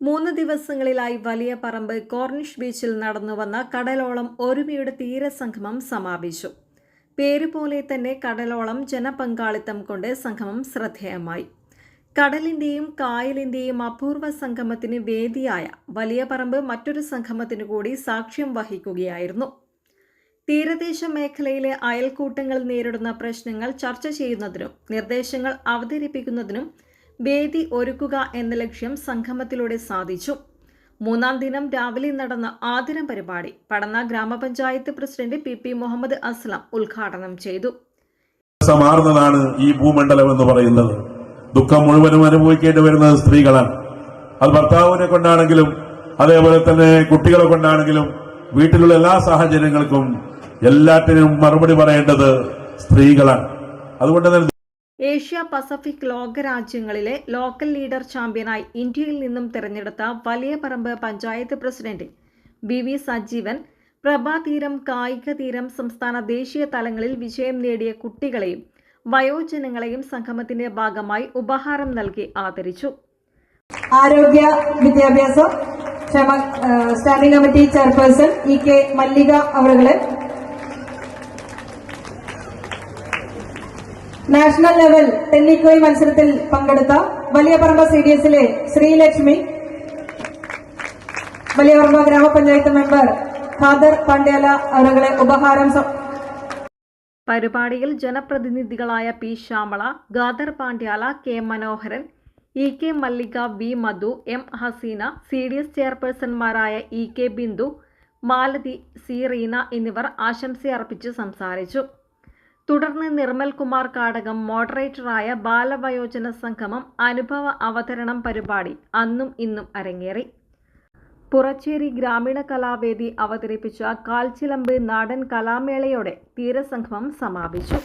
മൂന്ന് ദിവസങ്ങളിലായി വലിയ പറമ്പ് കോർണിഷ് ബീച്ചിൽ നടന്നുവന്ന കടലോളം ഒരുമയുടെ തീരസംഗമം സമാപിച്ചു. പേരുപോലെ തന്നെ കടലോളം ജനപങ്കാളിത്തം കൊണ്ട് സംഗമം ശ്രദ്ധേയമായി. കടലിന്റെയും കായലിന്റെയും അപൂർവ സംഗമത്തിന് വേദിയായ വലിയ പറമ്പ് മറ്റൊരു സംഗമത്തിനു കൂടി സാക്ഷ്യം വഹിക്കുകയായിരുന്നു. തീരദേശ മേഖലയിലെ അയൽക്കൂട്ടങ്ങൾ നേരിടുന്ന പ്രശ്നങ്ങൾ ചർച്ച ചെയ്യുന്നതിനും നിർദ്ദേശങ്ങൾ അവതരിപ്പിക്കുന്നതിനും വേദി ഒരുക്കുക എന്ന ലക്ഷ്യം സംഗമത്തിലൂടെ സാധിച്ചു. മൂന്നാം ദിനം രാവിലെ നടന്ന ആദിനം പരിപാടി പടന്ന ഗ്രാമപഞ്ചായത്ത് president P P Muhammad Aslam ഉദ്ഘാടനം ചെയ്തു. സമാർന്നതാണ് ഈ ഭൂമണ്ഡലം എന്ന് പറയുന്നത്. ദുഃഖം മുഴുവനും അനുഭവിക്കേണ്ടി വരുന്നത് സ്ത്രീകളാണ്. അത് ഭർത്താവിനെ കൊണ്ടാണെങ്കിലും അതേപോലെ തന്നെ കുട്ടികളെ കൊണ്ടാണെങ്കിലും വീട്ടിലുള്ള എല്ലാ സാഹചര്യങ്ങൾക്കും എല്ലാറ്റിനും മറുപടി പറയേണ്ടത് സ്ത്രീകളാണ്. അതുകൊണ്ട് തന്നെ ഏഷ്യ പസഫിക് ലോകരാജ്യങ്ങളിലെ ലോക്കൽ ലീഡർ ചാമ്പ്യനായി ഇന്ത്യയിൽ നിന്നും തിരഞ്ഞെടുത്ത Valiya Paramba panchayat president B V Sajeevan പ്രഭാതീരം കായിക തീരം സംസ്ഥാന ദേശീയ തലങ്ങളിൽ വിജയം നേടിയ കുട്ടികളെയും വയോജനങ്ങളെയും സംഗമത്തിന്റെ ഭാഗമായി ഉപഹാരം നൽകി ആദരിച്ചു. ആരോഗ്യ വിദ്യാഭ്യാസം standing committee chairperson E K Mallika അവറുകളെ national level തെന്നിക്കോയി മത്സരത്തിൽ പങ്കെടുത്ത വലിയപറമ്പ സി ഡി എസിലെ ശ്രീലക്ഷ്മി വലിയപറമ്പ ഗ്രാമപഞ്ചായത്ത് മെമ്പർ ഖാദർ പാണ്ഡ്യാല അവരുടെ ഉപഹാരം പരിപാടിയിൽ ജനപ്രതിനിധികളായ P Shyamala Khader Pandyala K Manoharan E K Mallika V Madhu M Haseena C D S ചെയർപേഴ്സൺമാരായ E K Bindu Malathi C Reena എന്നിവർ ആശംസയർപ്പിച്ച് സംസാരിച്ചു. തുടർന്ന് നിർമ്മൽ കുമാർ കാടകം മോഡറേറ്ററായ ബാലവയോജന സംഗമം അനുഭവ അവതരണം പരിപാടി അന്നും ഇന്നും അരങ്ങേറി പുറച്ചേരി ഗ്രാമീണ കലാവേദി അവതരിപ്പിച്ച കാൽച്ചിലമ്പ് നാടൻ കലാമേളയോടെ തീരസംഗമം സമാപിച്ചു